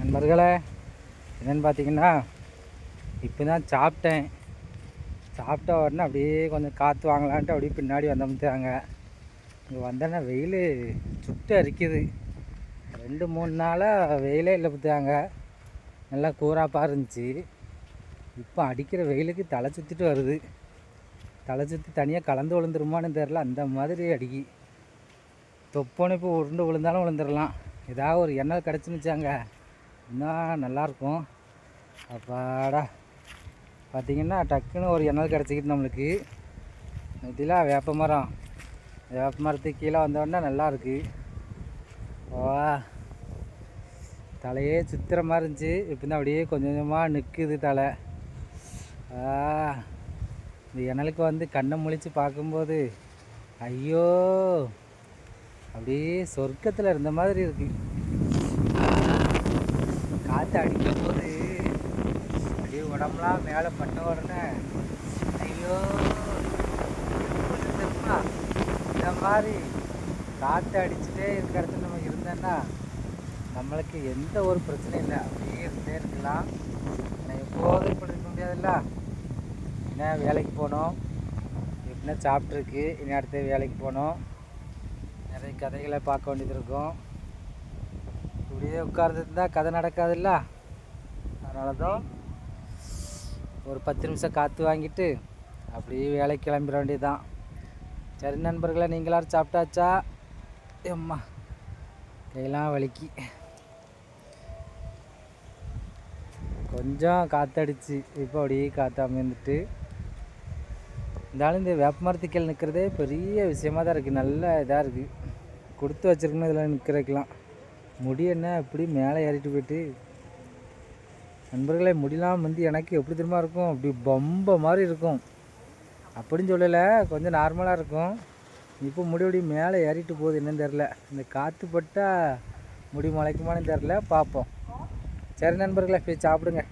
நண்பர்களே என்னென்னு பார்த்தீங்கன்னா இப்போ தான் சாப்பிட்டேன். சாப்பிட்ட உடனே அப்படியே கொஞ்சம் காற்று வாங்கலான்ட்டு அப்படியே பின்னாடி வந்தோம்ட்டாங்க இங்கே வந்தோன்னா வெயில் சுட்டு அரிக்குது. ரெண்டு மூணு நாளாக வெயிலே இல்லை பார்த்தாங்க நல்லா கூறாப்பாக இருந்துச்சு. இப்போ அடிக்கிற வெயிலுக்கு தலை சுற்றிட்டு வருது. தலை சுற்றி தனியாக கலந்து விழுந்துருமான்னு தெரில அந்த மாதிரி அடிக்கி. தொப்போன்னு இப்போ உருண்டு விழுந்தாலும் விழுந்துடலாம் ஏதாவது ஒரு எண்ணெய் கிடச்சுன்னுச்சாங்க இன்னும் நல்லாயிருக்கும் அப்பாடா. பார்த்தீங்கன்னா டக்குன்னு ஒரு எண்ணல் கிடச்சிக்கிட்டு நம்மளுக்கு. இதெல்லாம் வேப்ப மரம். வேப்ப மரத்துக்கு கீழே வந்தோடனே நல்லாயிருக்கு ஓ வா. தலையே சுத்துற மாதிரி இருந்துச்சு. இப்போ தான் அப்படியே கொஞ்சம் கொஞ்சமாக நிற்குது தலை. ஆ இந்த எனலுக்கு வந்து கண்ணை முழிச்சு பார்க்கும்போது ஐயோ! அப்படியே சொர்க்கத்தில் இருந்த மாதிரி இருக்குது காற்று அடிக்கும் போது அப்படியே உடம்புலாம் மேலே பட்ட உடனே ஐயோ தெரியுமா? இந்த மாதிரி காற்று அடிச்சுட்டே இருக்கிற இடத்துல நம்ம இருந்தோன்னா நம்மளுக்கு எந்த ஒரு பிரச்சனையும் இல்லை. அப்படியே இருந்தே இருக்கலாம். ஆனால் எப்போதும் இப்படி இருக்க முடியாதுல்ல? என்ன வேலைக்கு போகணும் எப்படின்னா சாப்பிட்ருக்கு இனி அடுத்த வேலைக்கு போகணும் நிறைய கதைகளை பார்க்க வேண்டியது இருக்கும். இப்படியே உட்கார்ந்துருந்தா கதை நடக்காதுல்ல? அதனால தான் ஒரு பத்து நிமிஷம் காற்று வாங்கிட்டு அப்படியே வேலைக்கு கிளம்பிட வேண்டியதுதான். சரி நண்பர்களே நீங்களாரும் சாப்பிட்டாச்சா? எம்மா கையெல்லாம் வலிக்கு. கொஞ்சம் காற்றடிச்சு இப்போ அப்படியே காற்று அமைந்துட்டு இருந்தாலும் இந்த வேப்ப மரத்துக்கள் நிற்கிறதே பெரிய விஷயமாக தான் இருக்குது நல்ல இதாக இருக்குது கொடுத்து வச்சுருக்கணும் இதில் நிற்கிறதுக்கெலாம் முடி என்ன? அப்படி மேலே ஏறிட்டு போயிட்டு. நண்பர்களே முடியலாம் வந்து எனக்கு எப்படி திரும்ப இருக்கும்? அப்படி பம்ப மாதிரி இருக்கும். அப்படின்னு சொல்லலை கொஞ்சம் நார்மலாக இருக்கும். இப்போ முடி அப்படி மேலே ஏறிட்டு போகுது என்னன்னு தெரில இந்த காற்று பட்டால் முடி முளைக்குமான்னு தெரில பார்ப்போம். சரி நண்பர்களே போய் சாப்பிடுங்க.